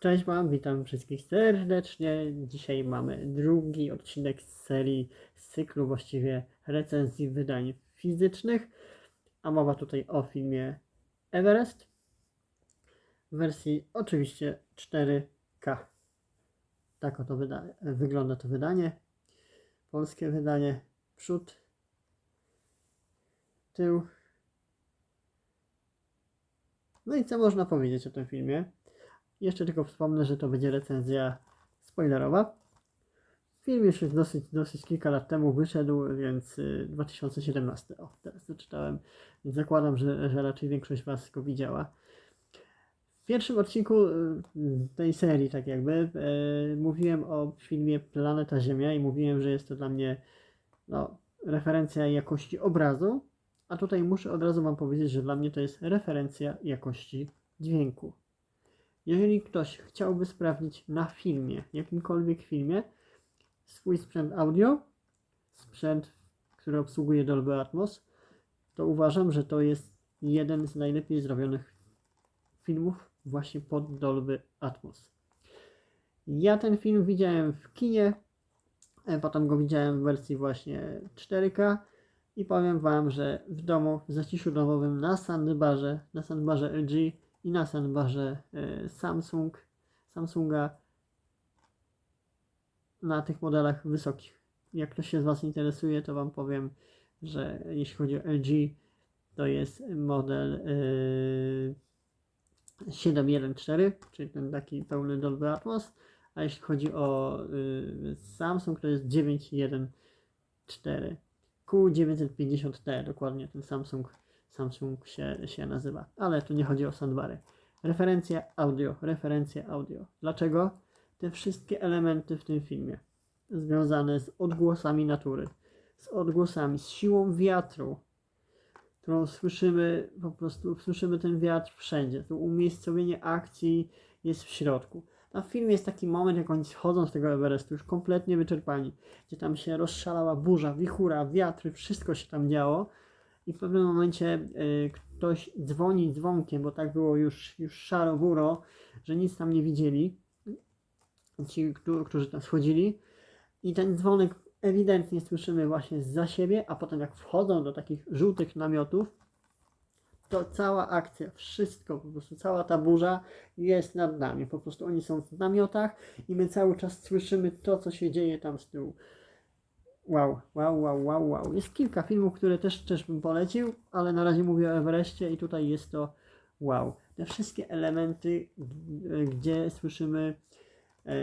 Cześć Wam, witam wszystkich serdecznie. Dzisiaj mamy drugi odcinek z serii, z cyklu właściwie recenzji wydań fizycznych. A mowa tutaj o filmie Everest w wersji oczywiście 4K. Tak oto wygląda to wydanie. Polskie wydanie. Przód, tył. No i co można powiedzieć o tym filmie? Jeszcze tylko wspomnę, że to będzie recenzja spoilerowa. Film już jest dosyć, dosyć kilka lat temu wyszedł, więc y, 2017. O, teraz to czytałem, więc zakładam, że, że raczej większość Was go widziała. W pierwszym odcinku y, tej serii, tak jakby, y, mówiłem o filmie Planeta Ziemia i mówiłem, że jest to dla mnie no, referencja jakości obrazu, a tutaj muszę od razu Wam powiedzieć, że dla mnie to jest referencja jakości dźwięku. Jeżeli ktoś chciałby sprawdzić na filmie, jakimkolwiek filmie, swój sprzęt audio, sprzęt, który obsługuje Dolby Atmos, to uważam, że to jest jeden z najlepiej zrobionych filmów właśnie pod Dolby Atmos. Ja ten film widziałem w kinie, e, potem go widziałem w wersji właśnie 4K i powiem Wam, że w domu w zaciszu domowym na sandbarze, na sandbarze LG i na sandbarze e, Samsung, Samsunga na tych modelach wysokich. Jak ktoś się z Was interesuje, to Wam powiem, że jeśli chodzi o LG, to jest model e, 714, czyli ten taki pełny Dolby Atmos, a jeśli chodzi o e, Samsung, to jest 914. Q950T, dokładnie ten Samsung, Samsung się, się nazywa. Ale tu nie chodzi o soundbary. Referencja audio, referencja audio. Dlaczego? Te wszystkie elementy w tym filmie związane z odgłosami natury, z odgłosami, z siłą wiatru, którą słyszymy, po prostu słyszymy ten wiatr wszędzie. To umiejscowienie akcji jest w środku. Na filmie jest taki moment, jak oni schodzą z tego Everestu, już kompletnie wyczerpani, gdzie tam się rozszalała burza, wichura, wiatry, wszystko się tam działo. I w pewnym momencie y, ktoś dzwoni dzwonkiem, bo tak było już, już szaro buro, że nic tam nie widzieli. Ci, którzy tam schodzili. I ten dzwonek ewidentnie słyszymy właśnie za siebie, a potem jak wchodzą do takich żółtych namiotów, to cała akcja, wszystko, po prostu cała ta burza jest nad nami. Po prostu oni są w namiotach i my cały czas słyszymy to, co się dzieje tam z tyłu. Wow, wow, wow, wow, wow. Jest kilka filmów, które też, też bym polecił, ale na razie mówię o Everestie i tutaj jest to wow. Te wszystkie elementy, g- gdzie słyszymy e,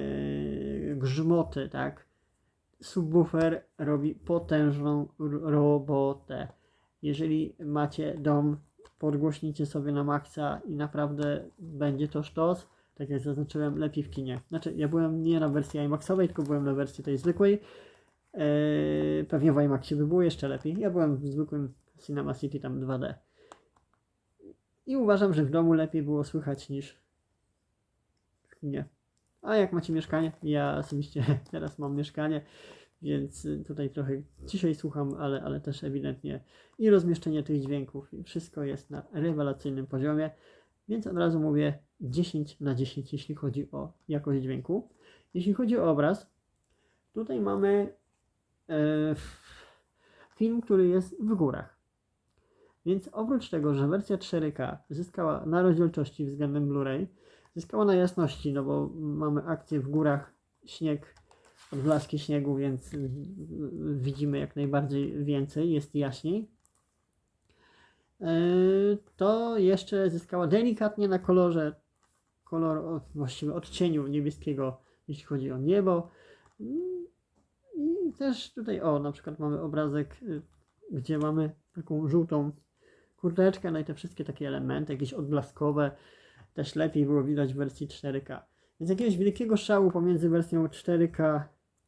grzmoty, tak? Subwoofer robi potężną robotę. Jeżeli macie dom, podgłośnijcie sobie na maksa i naprawdę będzie to sztos. Tak jak zaznaczyłem, lepiej w kinie. Znaczy, ja byłem nie na wersji IMAXowej, tylko byłem na wersji tej zwykłej. Eee, pewnie w IMAXie by było jeszcze lepiej. Ja byłem w zwykłym Cinema City tam 2D. I uważam, że w domu lepiej było słychać niż w kinie. A jak macie mieszkanie? Ja osobiście teraz mam mieszkanie, więc tutaj trochę ciszej słucham, ale, ale też ewidentnie i rozmieszczenie tych dźwięków, i wszystko jest na rewelacyjnym poziomie. Więc od razu mówię 10 na 10, jeśli chodzi o jakość dźwięku. Jeśli chodzi o obraz, tutaj mamy film, który jest w górach. Więc oprócz tego, że wersja 4K zyskała na rozdzielczości względem Blu-ray, zyskała na jasności, no bo mamy akcję w górach, śnieg, odblaski śniegu, więc widzimy jak najbardziej więcej, jest jaśniej. Yy, To jeszcze zyskała delikatnie na kolorze, kolor, właściwie odcieniu niebieskiego, jeśli chodzi o niebo. I też tutaj, o, na przykład mamy obrazek, y, gdzie mamy taką żółtą kurteczkę, no i te wszystkie takie elementy, jakieś odblaskowe, też lepiej było widać w wersji 4K. Więc jakiegoś wielkiego szału pomiędzy wersją 4K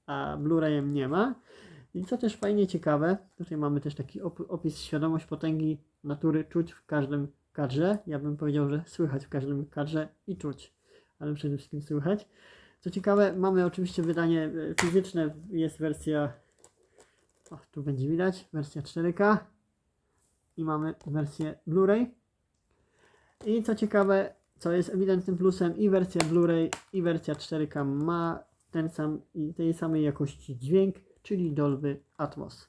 a Blu-rayem nie ma. I co też fajnie ciekawe, tutaj mamy też taki op- opis świadomość potęgi natury czuć w każdym kadrze. Ja bym powiedział, że słychać w każdym kadrze i czuć, ale przede wszystkim słychać. Co ciekawe, mamy oczywiście wydanie e, fizyczne, jest wersja, o, tu będzie widać, wersja 4K i mamy wersję Blu-ray. I co ciekawe, co jest ewidentnym plusem, i wersja Blu-ray, i wersja 4K ma ten sam tej samej jakości dźwięk, czyli Dolby Atmos.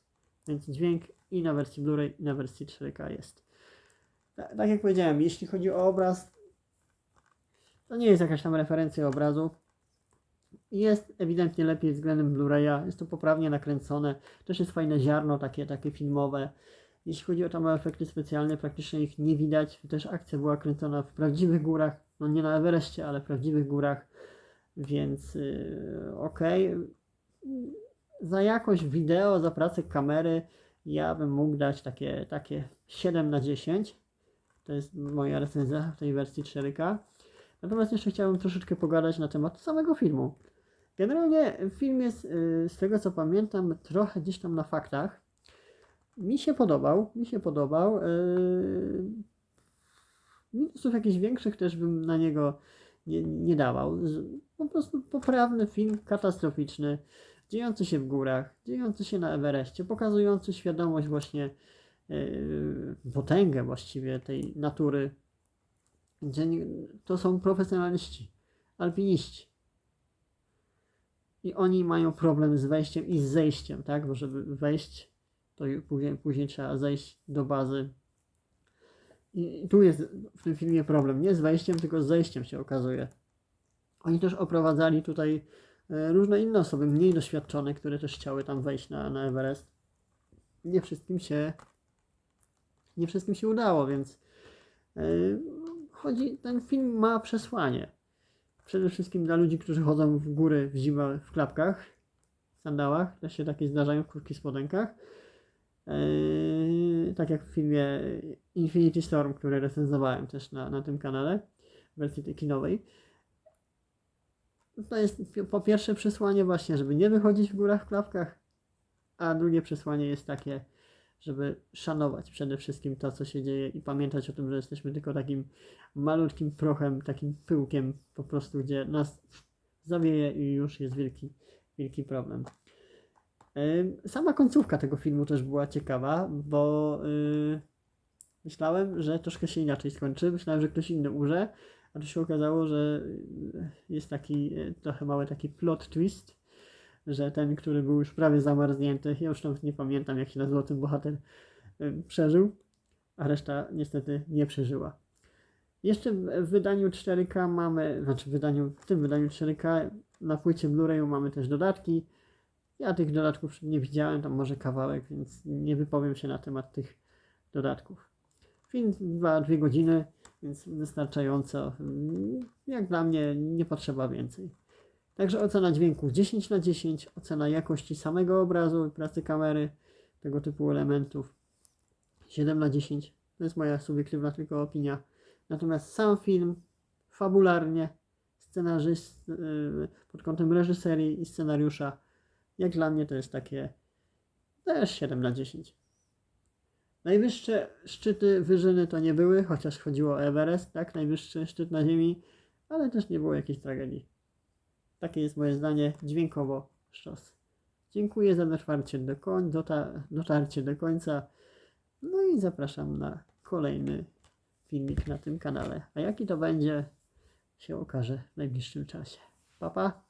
Więc dźwięk i na wersji Blu-ray, i na wersji 4K jest. Ta- Tak jak powiedziałem, jeśli chodzi o obraz, to nie jest jakaś tam referencja obrazu. Jest ewidentnie lepiej względem Blu-raya, jest to poprawnie nakręcone, też jest fajne ziarno takie, takie filmowe. Jeśli chodzi o tam efekty specjalne, praktycznie ich nie widać. Też akcja była kręcona w prawdziwych górach, no nie na Everestie, ale w prawdziwych górach, więc yy, okej. Za jakość wideo, za pracę kamery, ja bym mógł dać takie, takie 7 na 10. To jest moja recenzja w tej wersji 4K. Natomiast jeszcze chciałbym troszeczkę pogadać na temat samego filmu. Generalnie film jest, yy, z tego co pamiętam, trochę gdzieś tam na faktach. Mi się podobał, mi się podobał. Yy, minusów jakichś większych też bym na niego nie, nie dawał. Po prostu poprawny film, katastroficzny, dziejący się w górach, dziejący się na Everestie, pokazujący świadomość właśnie, yy, potęgę właściwie tej natury, to są profesjonaliści, alpiniści. I oni mają problem z wejściem i z zejściem, tak? Bo żeby wejść, to później, później trzeba zejść do bazy. I tu jest w tym filmie problem. Nie z wejściem, tylko z zejściem się okazuje. Oni też oprowadzali tutaj e, różne inne osoby, mniej doświadczone, które też chciały tam wejść na, na Everest. Nie wszystkim się nie wszystkim się udało, więc e, chodzi, ten film ma przesłanie. Przede wszystkim dla ludzi, którzy chodzą w góry w zimę w klapkach, sandałach, też się takie zdarzają w krótkich spodenkach. Eee, tak jak w filmie Infinity Storm, który recenzowałem też na, na tym kanale, w wersji tej kinowej. To jest po pierwsze przesłanie właśnie, żeby nie wychodzić w górach w klapkach, a drugie przesłanie jest takie, żeby szanować przede wszystkim to, co się dzieje i pamiętać o tym, że jesteśmy tylko takim malutkim prochem, takim pyłkiem po prostu, gdzie nas zawieje i już jest wielki, wielki problem. Sama końcówka tego filmu też była ciekawa, bo yy, myślałem, że troszkę się inaczej skończy. Myślałem, że ktoś inny umrze, a się okazało, że yy, jest taki yy, trochę mały taki plot twist, że ten, który był już prawie zamarznięty, ja już nawet nie pamiętam jak się nazywał ten bohater, przeżył, a reszta niestety nie przeżyła. Jeszcze w wydaniu 4K mamy, znaczy w, wydaniu, w tym wydaniu 4K na płycie Blu-rayu mamy też dodatki. Ja tych dodatków nie widziałem, tam może kawałek, więc nie wypowiem się na temat tych dodatków. Film trwa dwie godziny, więc wystarczająco. Mm, Jak dla mnie nie potrzeba więcej. Także ocena dźwięku 10 na 10, ocena jakości samego obrazu i pracy kamery, tego typu elementów 7 na 10. To jest moja subiektywna tylko opinia. Natomiast sam film fabularnie, scenarzyst, yy, pod kątem reżyserii i scenariusza, jak dla mnie to jest takie też 7 na 10. Najwyższe szczyty wyżyny to nie były, chociaż chodziło o Everest, tak? Najwyższy szczyt na Ziemi, ale też nie było jakiejś tragedii. Takie jest moje zdanie dźwiękowo sztos. Dziękuję za dotarcie do, koń, dota, dotarcie do końca. No i zapraszam na kolejny filmik na tym kanale. A jaki to będzie, się okaże w najbliższym czasie. Pa, pa.